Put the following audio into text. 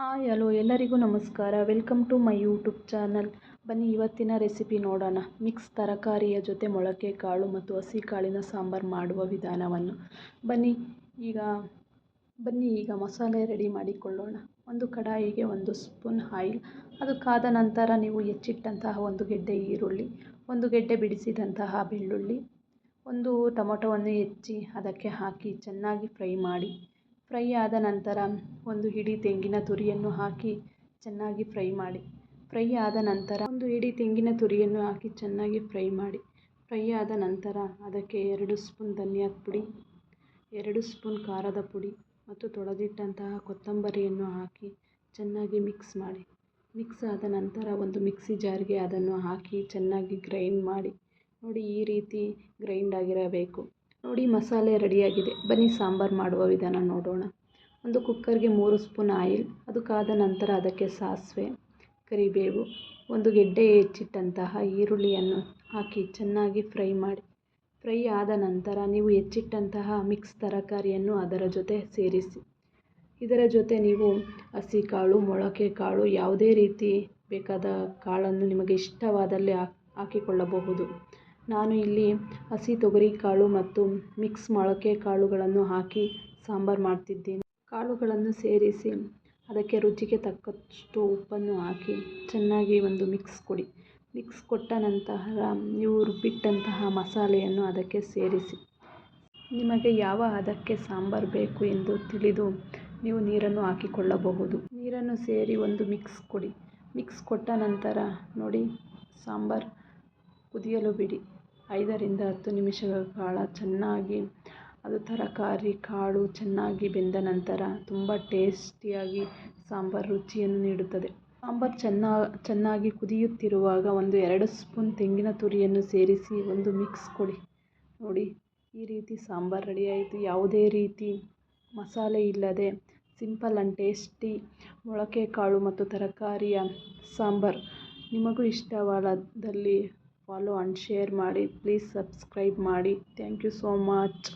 Hi, hello, ಎಲ್ಲರಿಗೂ ನಮಸ್ಕಾರ. Welcome to my YouTube channel. ಬನ್ನಿ, ಇವತ್ತಿನ ರೆಸಿಪಿ ನೋಡೋಣ. ಮಿಕ್ಸ್ ತರಕಾರಿಯ ಜೊತೆ ಮೊಳಕೆ ಕಾಳು ಮತ್ತು ಹಸಿ ಕಾಳಿನ ಸಾಂಬಾರು ಮಾಡುವ ವಿಧಾನವನ್ನು. ಬನ್ನಿ, ಈಗ ಬನ್ನಿ, ಈಗ ಮಸಾಲೆ ರೆಡಿ ಮಾಡಿಕೊಳ್ಳೋಣ. ಒಂದು ಕಡಾಯಿಗೆ ಒಂದು ಸ್ಪೂನ್ ಆಯಿಲ್. ಅದು ಕಾದ ನಂತರ ನೀವು ಹೆಚ್ಚಿಟ್ಟಂತಹ ಒಂದು ಗೆಡ್ಡೆ ಈರುಳ್ಳಿ, ಒಂದು ಗೆಡ್ಡೆ ಬಿಡಿಸಿದಂತಹ ಬೆಳ್ಳುಳ್ಳಿ, ಒಂದು ಟೊಮೊಟೊವನ್ನು ಹೆಚ್ಚಿ ಅದಕ್ಕೆ ಹಾಕಿ ಚೆನ್ನಾಗಿ ಫ್ರೈ ಮಾಡಿ. ಫ್ರೈ ಆದ ನಂತರ ಒಂದು ಹಿಡಿ ತೆಂಗಿನ ತುರಿಯನ್ನು ಹಾಕಿ ಚೆನ್ನಾಗಿ ಫ್ರೈ ಮಾಡಿ. ಫ್ರೈ ಆದ ನಂತರ ಒಂದು ಹಿಡಿ ತೆಂಗಿನ ತುರಿಯನ್ನು ಹಾಕಿ ಚೆನ್ನಾಗಿ ಫ್ರೈ ಮಾಡಿ. ಫ್ರೈ ಆದ ನಂತರ ಅದಕ್ಕೆ ಎರಡು ಸ್ಪೂನ್ ಧನಿಯಾದ ಪುಡಿ, ಎರಡು ಸ್ಪೂನ್ ಖಾರದ ಪುಡಿ ಮತ್ತು ತೊಳೆದಿಟ್ಟಂತಹ ಕೊತ್ತಂಬರಿಯನ್ನು ಹಾಕಿ ಚೆನ್ನಾಗಿ ಮಿಕ್ಸ್ ಮಾಡಿ. ಮಿಕ್ಸ್ ಆದ ನಂತರ ಒಂದು ಮಿಕ್ಸಿ ಜಾರ್ಗೆ ಅದನ್ನು ಹಾಕಿ ಚೆನ್ನಾಗಿ ಗ್ರೈಂಡ್ ಮಾಡಿ. ನೋಡಿ ಈ ರೀತಿ ಗ್ರೈಂಡ್ ಆಗಿರಬೇಕು. ನೋಡಿ ಮಸಾಲೆ ರೆಡಿಯಾಗಿದೆ. ಬನ್ನಿ ಸಾಂಬಾರು ಮಾಡುವ ವಿಧಾನ ನೋಡೋಣ. ಒಂದು ಕುಕ್ಕರ್ಗೆ ಮೂರು ಸ್ಪೂನ್ ಆಯಿಲ್, ಅದು ಕಾದ ನಂತರ ಅದಕ್ಕೆ ಸಾಸಿವೆ, ಕರಿಬೇವು, ಒಂದು ಗೆಡ್ಡೆ ಹೆಚ್ಚಿಟ್ಟಂತಹ ಈರುಳ್ಳಿಯನ್ನು ಹಾಕಿ ಚೆನ್ನಾಗಿ ಫ್ರೈ ಮಾಡಿ. ಫ್ರೈ ಆದ ನಂತರ ನೀವು ಹೆಚ್ಚಿಟ್ಟಂತಹ ಮಿಕ್ಸ್ ತರಕಾರಿಯನ್ನು ಅದರ ಜೊತೆ ಸೇರಿಸಿ. ಇದರ ಜೊತೆ ನೀವು ಹಸಿ ಕಾಳು ಮೊಳಕೆ ಕಾಳು ಯಾವುದೇ ರೀತಿ ಬೇಕಾದ ಕಾಳನ್ನು ನಿಮಗೆ ಇಷ್ಟವಾದಲ್ಲಿ ಹಾಕಿಕೊಳ್ಳಬಹುದು. ನಾನು ಇಲ್ಲಿ ಹಸಿ ತೊಗರಿ ಕಾಳು ಮತ್ತು ಮಿಕ್ಸ್ ಮೊಳಕೆ ಕಾಳುಗಳನ್ನು ಹಾಕಿ ಸಾಂಬಾರು ಮಾಡ್ತಿದ್ದೀನಿ. ಕಾಳುಗಳನ್ನು ಸೇರಿಸಿ ಅದಕ್ಕೆ ರುಚಿಗೆ ತಕ್ಕಷ್ಟು ಉಪ್ಪನ್ನು ಹಾಕಿ ಚೆನ್ನಾಗಿ ಒಂದು ಮಿಕ್ಸ್ ಕೊಡಿ. ಮಿಕ್ಸ್ ಕೊಟ್ಟ ನಂತರ ನೀವು ರುಬ್ಬಿಟ್ಟಂತಹ ಮಸಾಲೆಯನ್ನು ಅದಕ್ಕೆ ಸೇರಿಸಿ. ನಿಮಗೆ ಯಾವ ಅದಕ್ಕೆ ಸಾಂಬಾರು ಬೇಕು ಎಂದು ತಿಳಿದು ನೀವು ನೀರನ್ನು ಹಾಕಿಕೊಳ್ಳಬಹುದು. ನೀರನ್ನು ಸೇರಿ ಒಂದು ಮಿಕ್ಸ್ ಕೊಡಿ. ಮಿಕ್ಸ್ ಕೊಟ್ಟ ನಂತರ ನೋಡಿ, ಸಾಂಬಾರು ಕುದಿಯಲು ಬಿಡಿ. ಐದರಿಂದ ಹತ್ತು ನಿಮಿಷಗಳ ಕಾಲ ಚೆನ್ನಾಗಿ, ಅದು ತರಕಾರಿ, ಕಾಳು ಚೆನ್ನಾಗಿ ಬೆಂದ ನಂತರ ತುಂಬ ಟೇಸ್ಟಿಯಾಗಿ ಸಾಂಬಾರು ರುಚಿಯನ್ನು ನೀಡುತ್ತದೆ. ಸಾಂಬಾರು ಚೆನ್ನ, ಚೆನ್ನಾಗಿ ಕುದಿಯುತ್ತಿರುವಾಗ ಒಂದು ಎರಡು ಸ್ಪೂನ್ ತೆಂಗಿನ ತುರಿಯನ್ನು ಸೇರಿಸಿ ಒಂದು ಮಿಕ್ಸ್ ಕೊಡಿ. ನೋಡಿ, ಈ ರೀತಿ ಸಾಂಬಾರು ರೆಡಿ ಆಯಿತು ಯಾವುದೇ ರೀತಿ ಮಸಾಲೆ ಇಲ್ಲದೆ ಸಿಂಪಲ್ ಆ್ಯಂಡ್ ಟೇಸ್ಟಿ ಮೊಳಕೆ ಕಾಳು ಮತ್ತು ತರಕಾರಿಯ ಸಾಂಬಾರು ನಿಮಗೂ ಇಷ್ಟವಾದಲ್ಲಿ ಫಾಲೋ ಆ್ಯಂಡ್ ಶೇರ್ ಮಾಡಿ ಪ್ಲೀಸ್ ಸಬ್ಸ್ಕ್ರೈಬ್ ಮಾಡಿ. Thank you so much